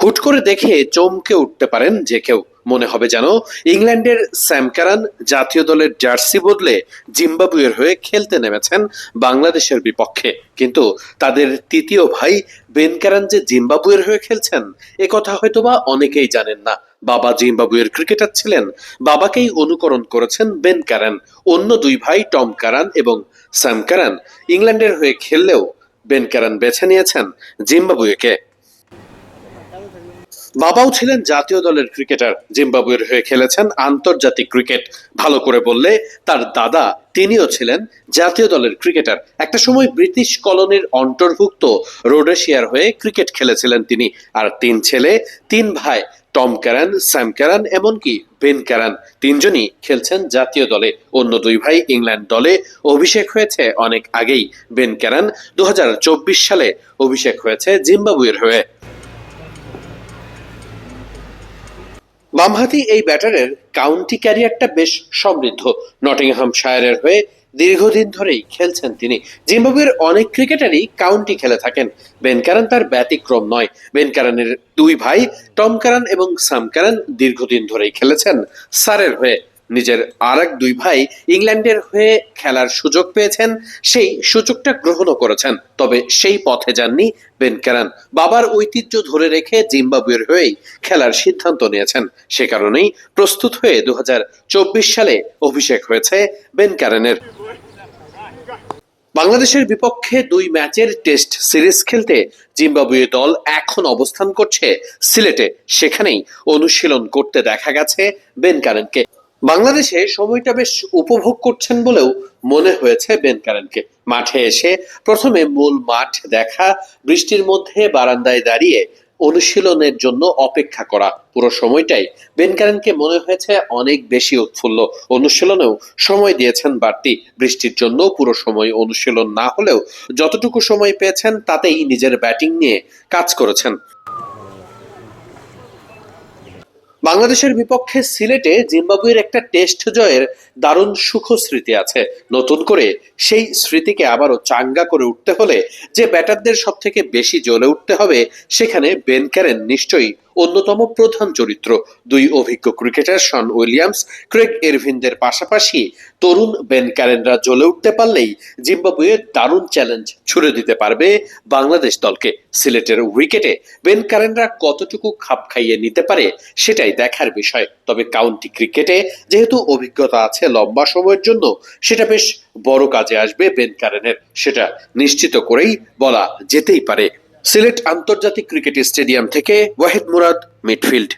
হুট করে দেখে চমকে উঠতে পারেন যে কেউ। মনে হবে যেন ইংল্যান্ডের স্যাম কারান জাতীয় দলের জার্সি বদলে জিম্বাবুয়ের হয়ে খেলতে নেমেছেন বাংলাদেশের বিপক্ষে। কিন্তু তাদের তৃতীয় ভাই বেন ক্যারান যে জিম্বাবুয়ের হয়ে খেলছেন, এ কথা হয়তোবা অনেকেই জানেন না। বাবা জিম্বাবুয়ের ক্রিকেটার ছিলেন, বাবাকেই অনুকরণ করেছেন বেন ক্যারান। অন্য দুই ভাই টম কারান এবং স্যাম কারান ইংল্যান্ডের হয়ে খেললেও বেন ক্যারান বেছে নিয়েছেন জিম্বাবুয়েকে। বাবাও ছিলেন জাতীয় দলের ক্রিকেটার। জিম্বাবুয়ের হয়ে খেলেছেন আন্তর্জাতিক ক্রিকেট। ভালো করে বললে, তার দাদা তিনিও ছিলেন জাতীয় দলের ক্রিকেটার। একটা সময় ব্রিটিশ কলোনির অন্তর্ভুক্ত রোডেশিয়ার হয়ে ক্রিকেট খেলেছিলেন তিনি। আর তিন ছেলে, তিন ভাই, টম ক্যারান, স্যাম ক্যারান, এমনকি বেন ক্যারান। তিনজনই খেলছেন জাতীয় দলে। অন্য দুই ভাই ইংল্যান্ড দলে অভিষেক হয়েছে অনেক আগেই। বেন ক্যারান দু হাজার চব্বিশ সালে অভিষেক হয়েছে জিম্বাবুয়ের হয়ে। বামহাতি এই ব্যাটারের কাউন্টি ক্যারিয়ারটা বেশ সমৃদ্ধ। নটিংহাম শায়ারের হয়ে দীর্ঘদিন ধরেই খেলছেন তিনি। জিম্বাবুয়ের অনেক ক্রিকেটারই কাউন্টি খেলে থাকেন। বেন কারান তার ব্যতিক্রম নয়। বেন কারানের দুই ভাই, টম কারান এবং সাম কারান দীর্ঘদিন ধরেই খেলেছেন সারের হয়ে। নিজের আর এক দুই ভাই ইংল্যান্ডের হয়ে খেলার সুযোগ পেয়েছেন, সেই সুযোগটা গ্রহণও করেছেন, তবে সেই পথে যাননি বেন ক্যারান। বাবার ঐতিহ্য ধরে রেখে জিম্বাবুয়ের হয়েই খেলার সিদ্ধান্ত নিয়েছেন। সে কারণেই প্রস্তুত হয়ে দু সালে অভিষেক হয়েছে বেন ক্যারানের। বাংলাদেশের বিপক্ষে দুই ম্যাচের টেস্ট সিরিজ খেলতে জিম্বাবুয়ে দল এখন অবস্থান করছে সিলেটে। সেখানেই অনুশীলন করতে দেখা গেছে বেন কারেনকে বাংলাদেশে সময়টা বেশ উপভোগ করছেন বলেও মনে হয়েছে বেন কারেনকে। মাঠে এসে প্রথমে মূল মাঠ দেখা, বৃষ্টির মধ্যে বারান্দায় দাঁড়িয়ে অনুশীলনের জন্য অপেক্ষা করা, পুরো সময়টাই বেন কারেনকে মনে হয়েছে অনেক বেশি উৎফুল্ল। অনুশীলনেও সময় দিয়েছেন বাড়তি, বৃষ্টির জন্য পুরো সময় অনুশীলন না হলেও যতটুকু সময় পেয়েছেন তাতেই নিজের ব্যাটিং নিয়ে কাজ করেছেন। বাংলাদেশের বিপক্ষে সিলেটে জিম্বাবুয়ের একটা টেস্ট জয়ের দারুণ সুখ স্মৃতি আছে। নতুন করে সেই স্মৃতিকে আবারও চাঙ্গা করে উঠতে হলে যে ব্যাটারদের সব থেকে বেশি জ্বলে উঠতে হবে, সেখানে বেন ক্যারেন নিশ্চয়ই অন্যতম প্রধান চরিত্র। দুই অভিজ্ঞ ক্রিকেটার শন উইলিয়ামস, ক্রেগ এরভিনদের পাশাপাশি তরুণ বেন ক্যারেনরা জ্বলে উঠতে পারলেই জিম্বাবুয়ে দারুণ চ্যালেঞ্জ ছুড়ে দিতে পারবে বাংলাদেশ দলকে। সিলেটের উইকেটে বেন ক্যারেনরা কতটুকু খাপ খাইয়ে নিতে পারে সেটাই দেখার বিষয়। তবে কাউন্টি ক্রিকেটে যেহেতু অভিজ্ঞতা আছে লম্বা সময়ের জন্য, সেটা বেশ বড় কাজে আসবে বেন ক্যারেনের সেটা নিশ্চিত করেই বলা যেতেই পারে সিলেট আন্তর্জাতিক ক্রিকেট স্টেডিয়াম থেকে ওয়াহিদ মুরাদ মিডফিল্ড।